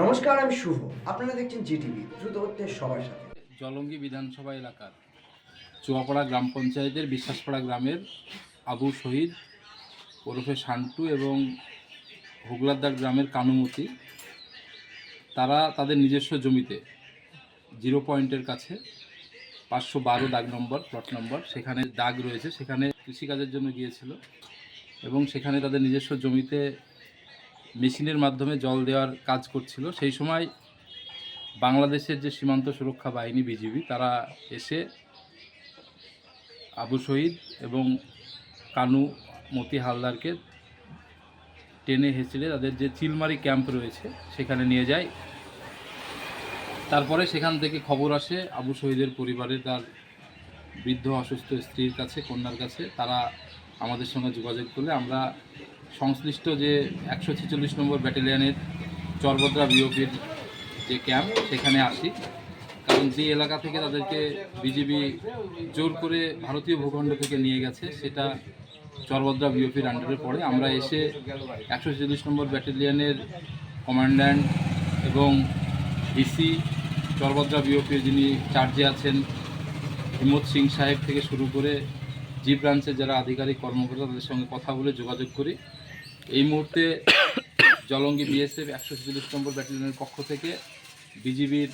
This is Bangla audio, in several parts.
নমস্কার, আমি শুভ। আপনারা দেখছেন জিটিভি, দ্রুত হচ্ছে সবার সাথে। জলঙ্গি বিধানসভা এলাকার চুয়াপাড়া গ্রাম পঞ্চায়েতের বিশ্বাসপাড়া গ্রামের আবু শহীদ ওরফে শান্টু এবং হুগলাদার গ্রামের কানুমতি, তারা তাদের নিজস্ব জমিতে জিরো পয়েন্টের কাছে পাঁচশো বারো দাগ নম্বর, প্লট নম্বর, সেখানে দাগ রয়েছে, সেখানে কৃষিকাজের জন্য গিয়েছিল এবং সেখানে তাদের নিজস্ব জমিতে মেশিনের মাধ্যমে জল দেওয়ার কাজ করছিল। সেই সময় বাংলাদেশের যে সীমান্ত সুরক্ষা বাহিনী, বিজিবি, তারা এসে আবু শহীদ এবং কানু মতি হালদারকে টেনে হেঁচড়ে তাদের যে চিলমারি ক্যাম্প রয়েছে, সেখানে নিয়ে যায়। তারপরে সেখান থেকে খবর আসে, আবু শহীদের পরিবারের তার বৃদ্ধ অসুস্থ স্ত্রীর কাছে, কন্যার কাছে, তারা আমাদের সঙ্গে যোগাযোগ করলে আমরা সংশ্লিষ্ট যে একশো ছেচল্লিশ নম্বর ব্যাটালিয়নের চরবদ্রা বিওপির যে ক্যাম্প, সেখানে আসি। কারণ যে এলাকা থেকে তাদেরকে বিজিবি জোর করে ভারতীয় ভূখণ্ড থেকে নিয়ে গেছে, সেটা চরবদ্রা বিওপির আন্ডারে পড়ে। আমরা এসে একশো ছেচল্লিশ নম্বর ব্যাটালিয়নের কমান্ড্যান্ট এবং ডিসি চরবদ্রা বিওপির যিনি চার্জে আছেন হিম্মত সিং সাহেব থেকে শুরু করে জি ব্রাঞ্চের যারা আধিকারিক কর্মকর্তা তাদের সঙ্গে কথা বলে যোগাযোগ করি। এই মুহূর্তে জলঙ্গি বিএসএফ একশো ছেচল্লিশ নম্বর ব্যাটালিয়নের পক্ষ থেকে বিজিবির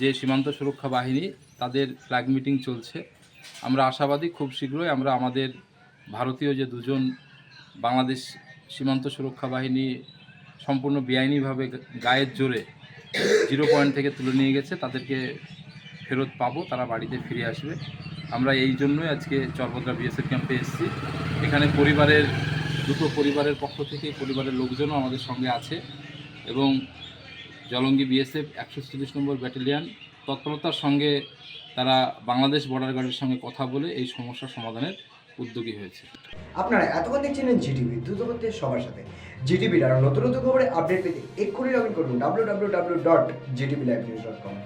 যে সীমান্ত সুরক্ষা বাহিনী, তাদের ফ্ল্যাগ মিটিং চলছে। আমরা আশাবাদী খুব শীঘ্রই আমরা আমাদের ভারতীয় যে দুজন বাংলাদেশ সীমান্ত সুরক্ষা বাহিনী সম্পূর্ণ বেআইনিভাবে গায়ের জোরে জিরো পয়েন্ট থেকে তুলে নিয়ে গেছে, তাদেরকে ফেরত পাবো, তারা বাড়িতে ফিরে আসবে। আমরা এই জন্যই আজকে চরভদ্রা বিএসএফ ক্যাম্পে এসেছি। এখানে পরিবারের, দুটো পরিবারের পক্ষ থেকে পরিবারের লোকজনও আমাদের সঙ্গে আছে এবং জলঙ্গি বিএসএফ একশো চল্লিশ নম্বর ব্যাটালিয়ান তৎপরতার সঙ্গে তারা বাংলাদেশ বর্ডার গার্ডের সঙ্গে কথা বলে এই সমস্যার সমাধানের উদ্যোগী হয়েছে। আপনারা এতক্ষণ দেখছিলেন জিটিভি দ্রুত হচ্ছে সবার সাথে। জিটিভির আরও নতুন নতুন খবরে আপডেট পেতে এক্ষুনি লগ ইন করুন W W W dot ZTV live news dot com